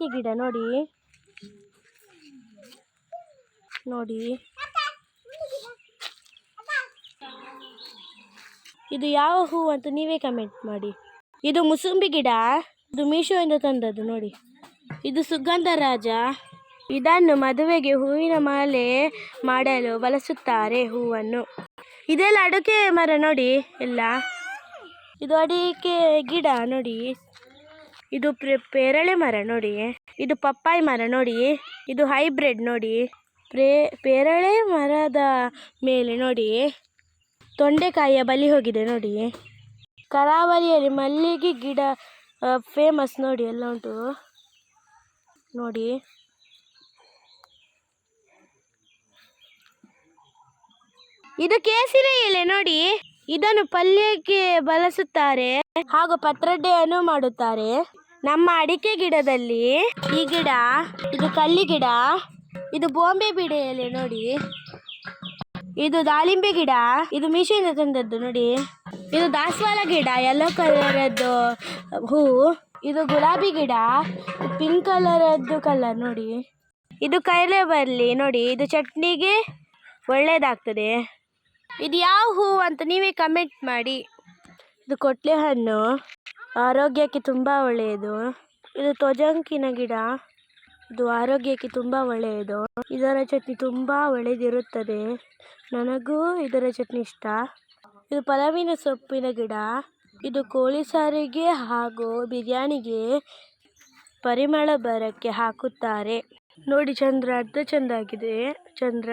ಅಡಿಕೆ ಗಿಡ ನೋಡಿ. ನೋಡಿ. ಇದು ಯಾವ ಹೂ ಅಂತ ನೀವೇ ಕಮೆಂಟ್ ಮಾಡಿ. ಇದು ಮುಸುಂಬಿ ಗಿಡ, ಇದು ಮೀಶೋಯಿಂದ ತಂದದ್ದು ನೋಡಿ. ಇದು ಸುಗಂಧ ರಾಜ. ಇದನ್ನು ಮದುವೆಗೆ ಹೂವಿನ ಮಾಲೆ ಮಾಡಲು ಬಳಸುತ್ತಾರೆ ಹೂವನ್ನು. ಇದೆಲ್ಲ ಅಡಿಕೆ ಮರ ನೋಡಿ, ಎಲ್ಲ. ಇದು ಅಡಿಕೆ ಗಿಡ ನೋಡಿ. ಇದು ಪ್ರೆ- ಪೇರಳೆ ಮರ ನೋಡಿ. ಇದು ಪಪ್ಪಾಯಿ ಮರ ನೋಡಿ. ಇದು ಹೈಬ್ರಿಡ್ ನೋಡಿ. ಪ್ರೇ, ಪೇರಳೆ ಮರದ ಮೇಲೆ ನೋಡಿ. ತೊಂಡೆಕಾಯಿಯ ಬಲಿ ಹೋಗಿದೆ ನೋಡಿ. ಕರಾವಳಿಯಲ್ಲಿ ಮಲ್ಲಿಗೆ ಗಿಡ ಫೇಮಸ್ ನೋಡಿ ಎಲ್ಲ ಉಂಟು. ನೋಡಿ. ಇದು ಕೇಸರಿ ಎಲೆ ನೋಡಿ. ಇದನ್ನು ಪಲ್ಯಕ್ಕೆ ಬಳಸುತ್ತಾರೆ ಹಾಗೂ ಪತ್ರೊಡೆಯನ್ನು ಮಾಡುತ್ತಾರೆ. ನಮ್ಮ ಅಡಿಕೆ ಗಿಡದಲ್ಲಿ ಈ ಗಿಡ, ಇದು ಕಲ್ಲಿ ಗಿಡ, ಇದು ಬಾಂಬೆ ಬಿಡೆ ನೋಡಿ. ಇದು ದಾಳಿಂಬೆ ಗಿಡ, ಇದು ಮಿಷಿನ್ ತಂದದ್ದು ನೋಡಿ. ಇದು ದಾಸವಾಳ ಗಿಡ ಯೆಲ್ಲೋ ಕಲರದ್ದು ಹೂ. ಇದು ಗುಲಾಬಿ ಗಿಡ ಪಿಂಕ್ ಕಲರದ್ದು ಕಲರ್ ನೋಡಿ. ಇದು ಕೈಲೆ ಬರಲಿ ನೋಡಿ, ಇದು ಚಟ್ನಿಗೆ ಒಳ್ಳೇದಾಗ್ತದೆ. ಇದು ಯಾವ ಹೂ ಅಂತ ನೀವೇ ಕಮೆಂಟ್ ಮಾಡಿ. ಇದು ಕೊಟ್ಲೆ ಹಣ್ಣು. ಆರೋಗ್ಯಕ್ಕೆ ತುಂಬ ಒಳ್ಳೆಯದು. ಇದು ತೊಜಂಕಿನ ಗಿಡ. ಇದು ಆರೋಗ್ಯಕ್ಕೆ ತುಂಬ ಒಳ್ಳೆಯದು. ಇದರ ಚಟ್ನಿ ತುಂಬ ಒಳ್ಳೆಯದಿರುತ್ತದೆ ನನಗೂ ಇದರ ಚಟ್ನಿ ಇಷ್ಟ. ಇದು ಪಲವಿನ ಸೊಪ್ಪಿನ ಗಿಡ. ಇದು ಕೋಳಿ ಸಾರಿಗೆ ಹಾಗೂ ಬಿರಿಯಾನಿಗೆ ಪರಿಮಳ ಬರಕ್ಕೆ ಹಾಕುತ್ತಾರೆ. ನೋಡಿ ಚಂದ್ರ, ಅರ್ಧ ಚಂದ ಆಗಿದೆ. ಚಂದ್ರ.